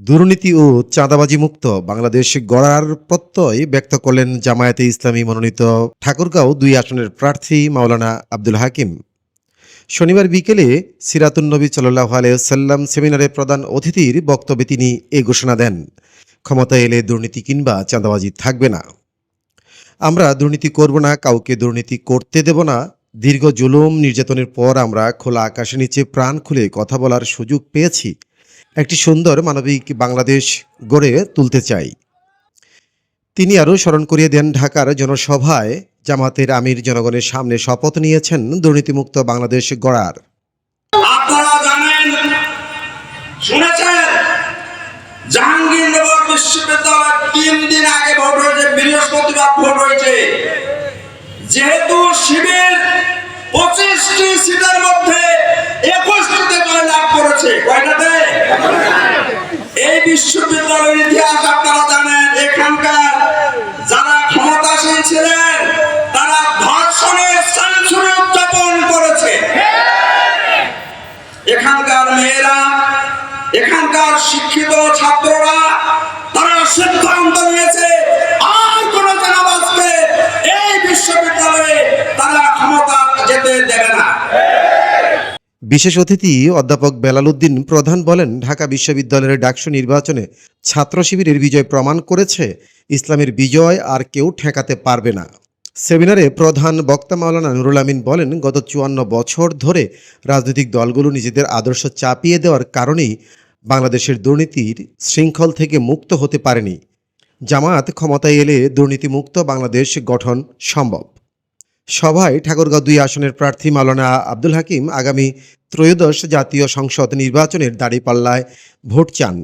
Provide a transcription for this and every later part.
দুর্নীতি ও চাঁদাবাজি মুক্ত বাংলাদেশ গড়ার প্রত্যয় ব্যক্ত করলেন জামায়াতে ইসলামী মনোনীত ঠাকুরগাঁও দুই আসনের প্রার্থী মাওলানা আব্দুল হাকিম। শনিবার বিকেলে সিরাতুন্নবী সাল্লাহ আলাইসাল্লাম সেমিনারে প্রধান অতিথির বক্তব্যে তিনি এ ঘোষণা দেন ক্ষমতা এলে দুর্নীতি কিংবা চাঁদাবাজি থাকবে না। আমরা দুর্নীতি করব না, কাউকে দুর্নীতি করতে দেব না। দীর্ঘ জুলুম নির্যাতনের পর আমরা খোলা আকাশের নিচে প্রাণ খুলে কথা বলার সুযোগ পেয়েছি। একটি সুন্দর মানবিক বাংলাদেশ গড়ে তুলতে চাই। তিনি আরও স্মরণ করিয়ে দেন ঢাকার জনসভায় জামাতের আমির জনগণের সামনে শপথ নিয়েছেন দুর্নীতিমুক্ত বাংলাদেশ গড়ার। যেহেতু শিবির পঁচিশটি সিটের মধ্যে বিশ্ববিদ্যালয়ের ইতিহাস আপনারা জানেন, এখানকার যারা ক্ষমতাসীন ছিলেন, তারা ধর্ষণের সেঞ্চুরি উদযাপন করেছে। এখানকার মেয়েরা, এখানকার শিক্ষিত ছাত্ররা, তারা সিদ্ধান্ত নিয়েছে বিশেষ অতিথি অধ্যাপক বেলাল উদ্দিন প্রধান বলেন, ঢাকা বিশ্ববিদ্যালয়ের ডাকসু নির্বাচনে ছাত্র শিবিরের বিজয় প্রমাণ করেছে, ইসলামের বিজয় আর কেউ ঠেকাতে পারবে না। সেমিনারে প্রধান বক্তা মাওলানা নুরুল আমিন বলেন, গত চুয়ান্ন বছর ধরে রাজনৈতিক দলগুলো নিজেদের আদর্শ চাপিয়ে দেওয়ার কারণেই বাংলাদেশের দুর্নীতির শৃঙ্খল থেকে মুক্ত হতে পারেনি। জামায়াত ক্ষমতায় এলে দুর্নীতিমুক্ত বাংলাদেশ গঠন সম্ভব। সভায় ঠাকুরগাঁও দুই আসনের প্রার্থী মাওলানা আব্দুল হাকিম আগামী ত্রয়োদশ জাতীয় সংসদ নির্বাচনের দাঁড়িপাল্লায় ভোট চান।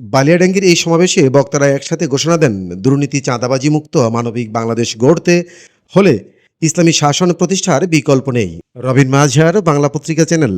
বালিয়াডাঙ্গির এই সমাবেশে বক্তারা একসাথে ঘোষণা দেন, দুর্নীতি চাঁদাবাজি মুক্ত মানবিক বাংলাদেশ গড়তে হলে ইসলামী শাসন প্রতিষ্ঠার বিকল্প নেই। রবিন মাঝার, বাংলা পত্রিকা চ্যানেল।